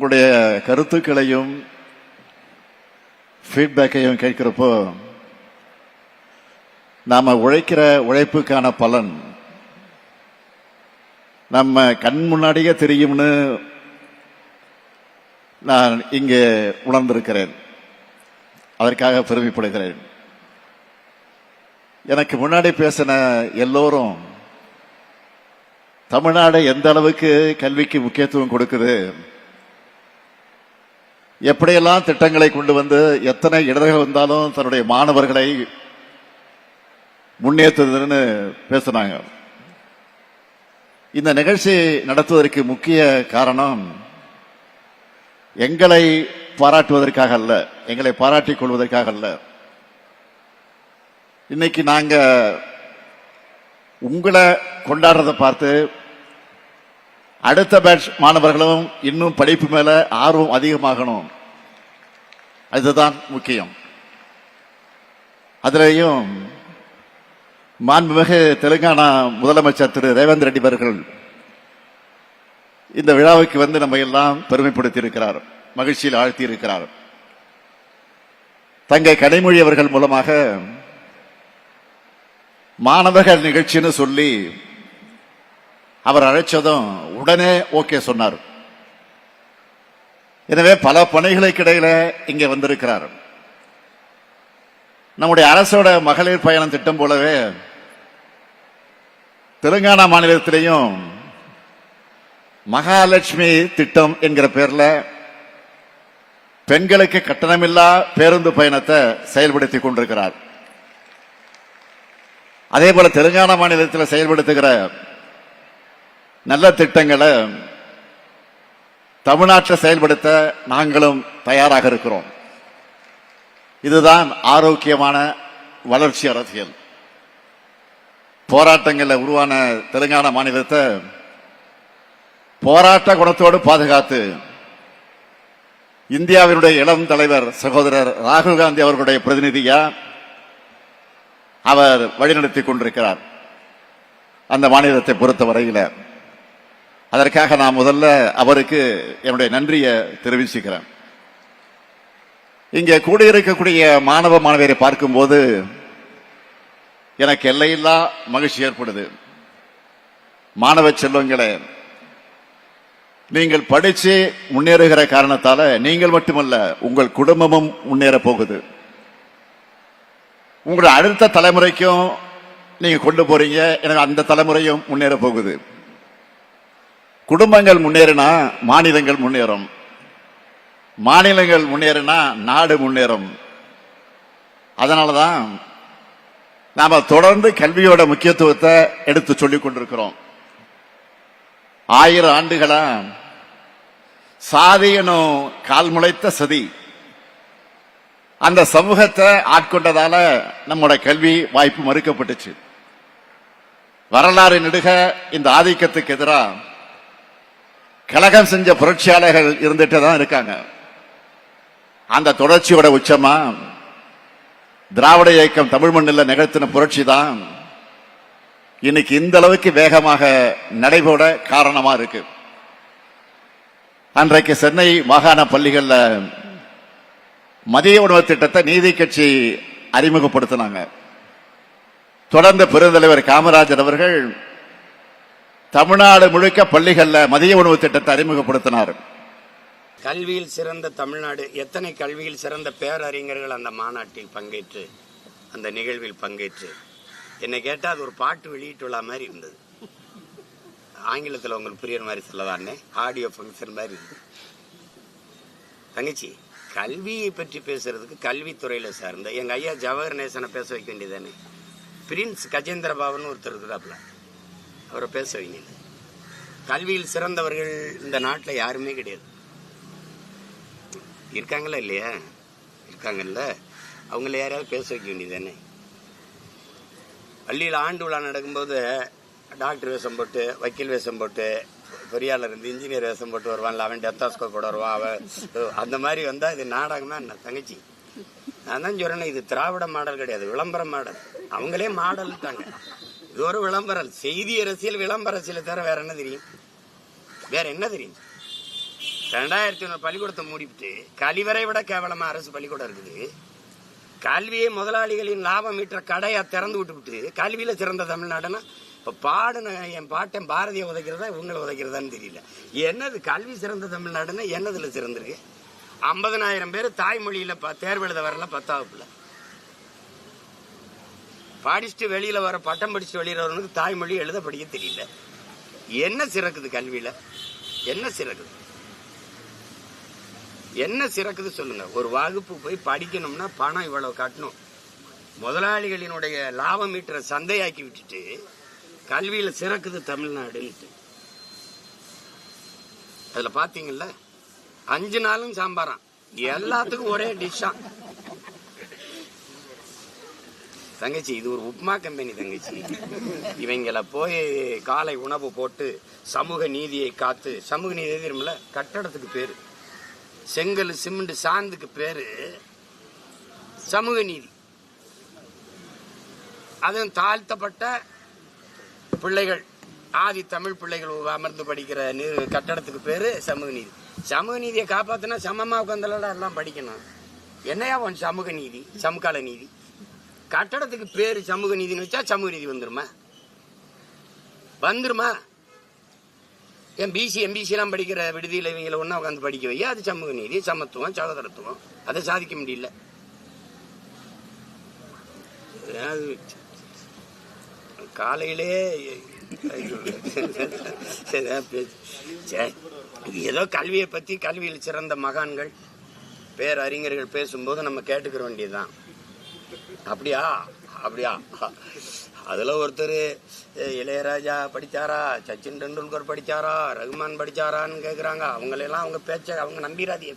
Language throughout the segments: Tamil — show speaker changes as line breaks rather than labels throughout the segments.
உங்களுடைய கருத்துக்களையும் ஃபீட்பேக்கையும் கேட்கிறப்போ நாம் உழைக்கிற உழைப்புக்கான பலன் நம்ம கண் முன்னாடியே தெரியும்னு நான் இங்கே உணர்ந்திருக்கிறேன். அதற்காக பெருமைப்படுகிறேன். எனக்கு முன்னாடி பேசின எல்லோரும் தமிழ்நாடு எந்த அளவுக்கு கல்விக்கு முக்கியத்துவம் கொடுக்குது எப்படியெல்லாம் திட்டங்களை கொண்டு வந்து எத்தனை இடர்கள் வந்தாலும் தன்னுடைய மாணவர்களை முன்னேற்றுதுன்னு பேசினாங்க. இந்த நிகழ்ச்சி நடத்துவதற்கு முக்கிய காரணம் எங்களை பாராட்டுவதற்காக அல்ல எங்களை பாராட்டிக் கொள்வதற்காக அல்ல. இன்னைக்கு நாங்கள் உங்களை கொண்டாடுறதை பார்த்து அடுத்த பேட்ச் மாணவர்களும் இன்னும் படிப்பு மேல ஆர்வம் அதிகமாகணும். அதுதான் முக்கியம். அதுலேயும் மாண்புமிகு தெலுங்கானா முதலமைச்சர் திரு ரேவந்த் ரெட்டி அவர்கள் இந்த விழாவுக்கு வந்து நம்ம எல்லாம் பெருமைப்படுத்தி இருக்கிறார் மகிழ்ச்சியில் ஆழ்த்தி இருக்கிறார் தங்கை கடைமொழி அவர்கள் மூலமாக மாணவர்கள் நிகழ்ச்சின்னு சொல்லி அவர் அழைச்சதும் உடனே ஓகே சொன்னார். எனவே பல பணிகளுக்கு இடையில இங்கே வந்திருக்கிறார். நம்முடைய அரசோட மகளிர் பயணம் திட்டம் போலவே தெலுங்கானா மாநிலத்திலையும் மகாலட்சுமி திட்டம் என்கிற பேர்ல பெண்களுக்கு கட்டணமில்லா பேருந்து பயணத்தை செயல்படுத்தி கொண்டிருக்கிறார். அதே போல தெலுங்கானா மாநிலத்தில் செயல்படுத்துகிற நல்ல திட்டங்களை தமிழ்நாட்டில் செயல்படுத்த நாங்களும் தயாராக இருக்கிறோம். இதுதான் ஆரோக்கியமான வளர்ச்சி அரசியல். போராட்டங்களில் உருவான தெலுங்கானா மாநிலத்தை போராட்ட குணத்தோடு பாதுகாத்து இந்தியாவினுடைய இளம் தலைவர் சகோதரர் ராகுல் காந்தி அவர்களுடைய பிரதிநிதியா அவர் வழிநடத்தி கொண்டிருக்கிறார். அந்த மாநிலத்தை பொறுத்த வரையில் அதற்காக நான் முதல்ல அவருக்கு என்னுடைய நன்றியை தெரிவிச்சுக்கிறேன். இங்கே கூட இருக்கக்கூடிய மாணவ மாணவியரை பார்க்கும்போது எனக்கு எல்லையில்லா மகிழ்ச்சி ஏற்படுது. மாணவ செல்வங்களே நீங்கள் படித்து முன்னேறுகிற காரணத்தால் நீங்கள் மட்டுமல்ல உங்கள் குடும்பமும் முன்னேற போகுது. உங்களுடைய அடுத்த தலைமுறைக்கும் நீங்கள் கொண்டு போறீங்க எனக்கு அந்த தலைமுறையும் முன்னேற போகுது. குடும்பங்கள் முன்னேறினா மாநிலங்கள் முன்னேறும். மாநிலங்கள் முன்னேறினா நாடு முன்னேறும். அதனாலதான் நாம் தொடர்ந்து கல்வியோட முக்கியத்துவத்தை எடுத்து சொல்லிக் கொண்டிருக்கிறோம். ஆயிரம் ஆண்டுகளா சாதி எனும் கால் முளைத்த சதி அந்த சமூகத்தை ஆட்கொண்டதால நம்மோட கல்வி வாய்ப்பு மறுக்கப்பட்டுச்சு. வரலாறு நெடுக இந்த ஆதிக்கத்துக்கு எதிராக கழகம் செஞ்ச புரட்சியாளர்கள் இருந்துட்டு தான் இருக்காங்க. அந்த தொடர்ச்சியோட உச்சமா திராவிட இயக்கம் தமிழ் மண்ணில் நிகழ்த்தின புரட்சி தான் இன்னைக்கு இந்த அளவுக்கு வேகமாக நடைபெற காரணமா இருக்கு. அன்றைக்கு சென்னை மாகாண பள்ளிகளில் மதிய உணவு திட்டத்தை நீதி கட்சி அறிமுகப்படுத்தினாங்க. தொடர்ந்து பெருந்தலைவர் காமராஜர் அவர்கள் தமிழ்நாடு முழுக்க பள்ளிகள்ல மதிய உணவு திட்டத்தை அறிமுகப்படுத்தினார்.
கல்வியில் சிறந்த தமிழ்நாடு எத்தனை கல்வியில் சிறந்த பேரறிஞர்கள் அந்த மாநாட்டில் பங்கேற்று அந்த நிகழ்வில் பங்கேற்று? என்னை கேட்டால் அது ஒரு பாட்டு வெளியிட்டுள்ள மாதிரி இருந்தது. ஆங்கிலத்தில் உங்களுக்கு புரியுற மாதிரி சொல்லதானே ஆடியோ ஃபங்க்ஷன் மாதிரி இருந்தது. தங்கச்சி கல்வியை பற்றி பேசுறதுக்கு கல்வித்துறையில் சார்ந்த எங்கள் ஐயா ஜவஹர் நேசனை பேச வைக்க வேண்டியதானே பிரின்ஸ் கஜேந்திர பாபன் ஒருத்தர் இருக்கிறாப்புல அவரை பேச வைங்க கல்வியில் சிறந்தவர்கள் இந்த நாட்டில் யாருமே கிடையாது. இருக்காங்களா இல்லையா? இருக்காங்கல்ல? அவங்கள யாரையாவது பேச வைக்க வேண்டியதானே பள்ளியில் ஆண்டு விழா நடக்கும்போது டாக்டர் வேஷம் போட்டு வக்கீல் வேஷம் போட்டு பொறியாளர் இருந்து இன்ஜினியர் வேஷம் போட்டு வருவான்ல அவன் டெத்தாஸ்கோப்போட வருவான் அவன் அந்த மாதிரி வந்தால் இது நாடகம்னா என்ன? தங்கச்சி. நான் தான் சொல்றேன் இது திராவிட மாடல் கிடையாது விளம்பர மாடல். அவங்களே மாடல் தாங்க இது ஒரு விளம்பரம். செய்தி அரசியல் விளம்பர அரசியலை தவிர வேற என்ன தெரியும்? வேற என்ன தெரியும்? ரெண்டாயிரத்தி ஒன்று பள்ளிக்கூடத்தை மூடிவிட்டு கழிவறை விட கேவலமாக அரசு பள்ளிக்கூடம் இருக்குது. கல்வியை முதலாளிகளின் லாபம் ஈட்டுற கடையை திறந்து விட்டுவிட்டு கல்வியில் சிறந்த தமிழ்நாடுன்னா இப்போ பாடின என் பாட்டன் பாரதியை உதைக்கிறதா இவங்களை உதைக்கிறதான்னு தெரியல. என்னது கல்வி சிறந்த தமிழ்நாடுன்னா என்னதில் சிறந்திருக்கு? ஐம்பதனாயிரம் பேர் தாய்மொழியில் ப- தேர்வு எழுத வரல பத்தாவதுல படிச்சுட்டு வெளியில வர பட்டம் படிச்சுட்டு வெளியில வரவனுக்கு தாய்மொழி எழுத படிக்க தெரியல. என்ன சிறக்குது கல்வியில? என்ன சிறக்குது? என்ன சிறக்குது சொல்லுங்க. ஒரு வகுப்பு போய் படிக்கணும்னா பணம் இவ்வளவு கட்டணும். முதலாளிகளினுடைய லாபம் ஈட்டுற சந்தையாக்கி விட்டுட்டு கல்வியில சிறக்குது தமிழ்நாடுன்ட்டு அதுல பாத்தீங்கல்ல? அஞ்சு நாளும் சாம்பாராம். எல்லாத்துக்கும் ஒரே டிஷ்ஷான் தங்கச்சி இது ஒரு உப்மா கம்பெனி தங்கச்சி. இவங்களை போய் காலை உணவு போட்டு சமூக நீதியை காத்து சமூக நீதி தெரியுமில்ல? கட்டடத்துக்கு பேரு. செங்கல் சிமெண்ட் சாந்துக்கு பேரு. சமூக நீதி. அதுவும் தாழ்த்தப்பட்ட பிள்ளைகள். ஆதி தமிழ் பிள்ளைகள் அமர்ந்து படிக்கிற கட்டடத்துக்கு பேரு சமூக நீதி. சமூக நீதியை காப்பாத்தினா சமமா உட்காந்துலடா எல்லாம் படிக்கணும். என்னையா உன் சமூக நீதி? சமகால நீதி? கட்டடத்துக்கு பேர் சமூக நீதினு வச்சா சமூக நீதி வந்துருமா? வந்துருமா? என் பிசி எம்பிசிலாம் படிக்கிற விடுதியில் இவங்களை ஒன்றா உட்காந்து படிக்க வையா? அது சமூக நீதி சமத்துவம் சகோதரத்துவம். அதை சாதிக்க முடியல. காலையிலே ஏதோ கல்வியை பற்றி கல்வியில் சிறந்த மகான்கள் பேரறிஞர்கள் பேசும்போது நம்ம கேட்டுக்கிற வேண்டியதுதான். அப்படியா? அப்படியா? அதில் ஒருத்தர் இளையராஜா படிச்சாரா? சச்சின் டெண்டுல்கர் படிச்சாரா? ரகுமான் படிச்சாரான்னு கேட்குறாங்க அவங்களெல்லாம் அவங்க பேச்ச அவங்க நம்பிராதீங்க.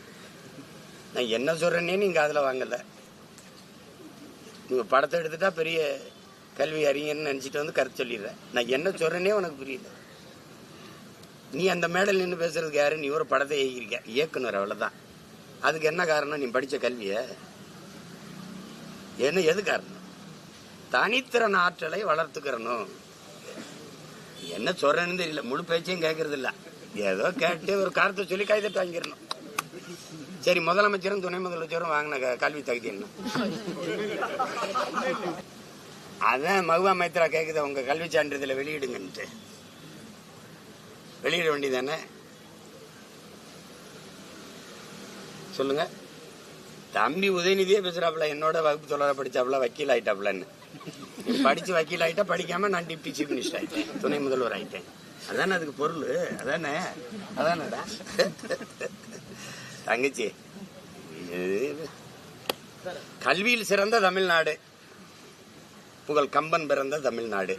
நான் என்ன சொல்கிறேன்னே நீங்கள் அதில் வாங்கல. நீங்கள் படத்தை எடுத்துட்டா பெரிய கல்வி அறிஞர்னு நினச்சிட்டு வந்து கருத்து சொல்லிடுறேன் நான் என்ன சொல்கிறேனே உனக்கு புரியல. நீ அந்த மேடல் நின்று பேசுறதுக்கு யாரு? நீ ஒரு படத்தை இயக்கிருக்க இயக்குனர் அவ்வளோதான் அதுக்கு என்ன காரணம்? நீ படித்த கல்வியை என்ன எது காரணம்? தனித்திறன் ஆற்றலை வளர்த்துக்கிறணும். என்ன சொல்றேன்னு தெரியல முழு பேச்சையும் கேட்கறது இல்ல ஏதோ கேட்டு ஒரு கருத்தை சொல்லி கைதட்டு வாங்கிடணும். சரி முதலமைச்சரும் துணை முதலமைச்சரும் வாங்கின கல்வி தகுதி என்ன? அதான் மகுவா மைத்ரா கேக்குது உங்க கல்வி சான்றிதழை வெளியிடுங்கன்ட்டு. வெளியிட வேண்டியதானே சொல்லுங்க. தம்பி உதயநிதியே பேசுறாப்புல என்னோட வகுப்பு தொடர படிச்சாப்புல வக்கீல் ஆயிட்டாப்புலன்னு படிச்சு வக்கீல் ஆயிட்டா படிக்காம நான் டிப்டி சீஃப் மினிஸ்டர் ஆயிட்டேன். துணை முதல்வர் ஆயிட்டேன். அதானே அதுக்கு பொருள்? அதானே? அதானடா? தங்கச்சி கல்வியில் சிறந்த தமிழ்நாடு. புகழ் கம்பன் பிறந்த தமிழ்நாடு.